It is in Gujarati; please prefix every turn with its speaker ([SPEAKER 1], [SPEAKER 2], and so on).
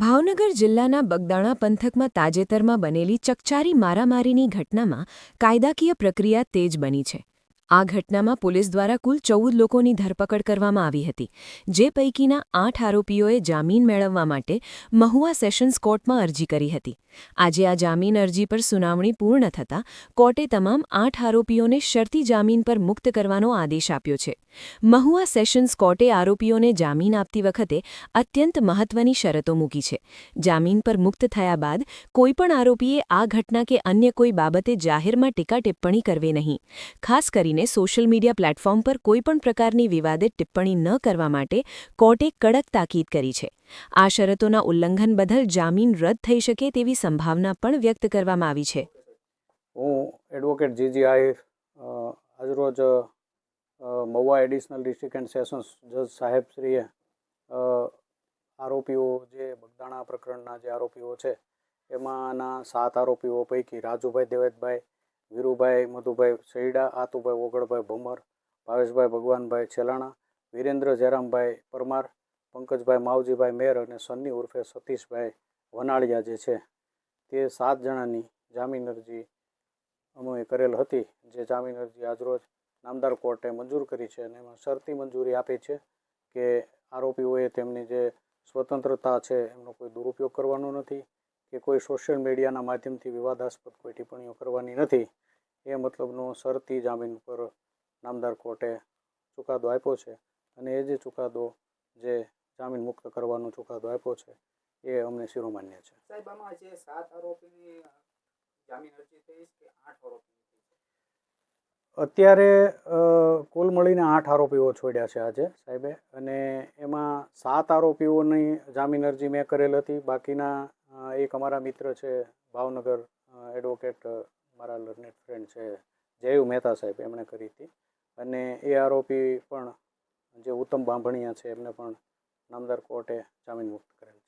[SPEAKER 1] ભાવનગર જિલ્લાના બગદાણા પંથકમાં તાજેતરમાં બનેલી ચકચારી મારામારીની ઘટનામાં કાયદાકીય પ્રક્રિયા તેજ બની છે. આ ઘટનામાં પોલીસ દ્વારા કુલ ચૌદ લોકોની ધરપકડ કરવામાં આવી હતી, જે પૈકીના આઠ આરોપીઓએ જામીન મેળવવા માટે મહુવા સેશન્સ કોર્ટમાં અરજી કરી હતી. આજે આ જામીન અરજી પર સુનાવણી પૂર્ણ થતાં કોર્ટે તમામ આઠ આરોપીઓને શરતી જામીન પર મુક્ત કરવાનો આદેશ આપ્યો છે. મહુવા સેશન્સ કોર્ટે આરોપીઓને જામીન આપતી વખતે અત્યંત મહત્વની શરતો મૂકી છે. જામીન પર મુક્ત થયા બાદ કોઈપણ આરોપીએ આ ઘટના કે અન્ય કોઈ બાબતે જાહેરમાં ટીકા ટિપ્પણી કરવી નહીં, ખાસ કરીને સોશિયલ મીડિયા પ્લેટફોર્મ પર કોઈપણ પ્રકારની વિવાદિત ટિપ્પણી ન કરવા માટે કોર્ટે કડક તાકીદ કરી છે. આ શરતોના ઉલ્લંઘન બદલ જામીન રદ થઈ શકે તેવી સંભાવના પણ વ્યક્ત કરવામાં આવી છે.
[SPEAKER 2] હું એડવોકેટ જીજી આહિર અ, આજરોજ Mahuva additional district and sessions જજ સાહેબશ્રીએ આરોપીઓ જે બગદાણા પ્રકરણના જે આરોપીઓ છે એમાંના સાત આરોપીઓ પૈકી રાજુભાઈ દેવેતભાઈ વીરુભાઈ, મધુભાઈ સૈડા, આતુભાઈ ઓગળભાઈ ભમર, ભાવેશભાઈ ભગવાનભાઈ છેલાણા, વિરેન્દ્ર જયરામભાઈ પરમાર, પંકજભાઈ માવજીભાઈ મેર અને સન્ની ઉર્ફે સતીશભાઈ વનાળિયા જે છે તે સાત જણાની જામીન અરજી અમે કરેલ હતી. જે જામીન અરજી આજરોજ નામદાર કોર્ટે મંજૂર કરી છે અને એમાં શરતી મંજૂરી આપી છે કે આરોપીઓએ તેમની જે સ્વતંત્રતા છે એમનો કોઈ દુરુપયોગ કરવાનો નથી. કે કોઈ સોશિયલ મીડિયાના માધ્યમથી વિવાદાસ્પદ કોઈ ટિપ્પણીઓ કરવાની નથી એ મતલબનો શરતી જામીન ઉપર નામદાર કોર્ટે ચુકાદો આપ્યો છે. અને એ જે ચુકાદો જે જામીન મુક્ત કરવાનો ચુકાદો આપ્યો છે એ અમને શિરોમાન્ય છે.
[SPEAKER 3] સાહેબ આમાં જે સાત આરોપીની જામીન અરજી થઈ કે આઠ આરોપીની
[SPEAKER 2] અત્યારે કુલ મળીને આઠ આરોપીઓ છોડ્યા છે આજે સાહેબે. અને એમાં સાત આરોપીઓની જામીન અરજી મેં કરેલ હતી. બાકીના એક અમારા મિત્ર છે, ભાવનગર એડવોકેટ મારા લર્નેટ ફ્રેન્ડ છે, જયુ મહેતા સાહેબ એમણે કરી હતી. અને એ આરોપી પણ જે ઉત્તમ બાંભણિયા છે, એમને પણ નામદાર કોર્ટે જામીન મુક્ત કરેલ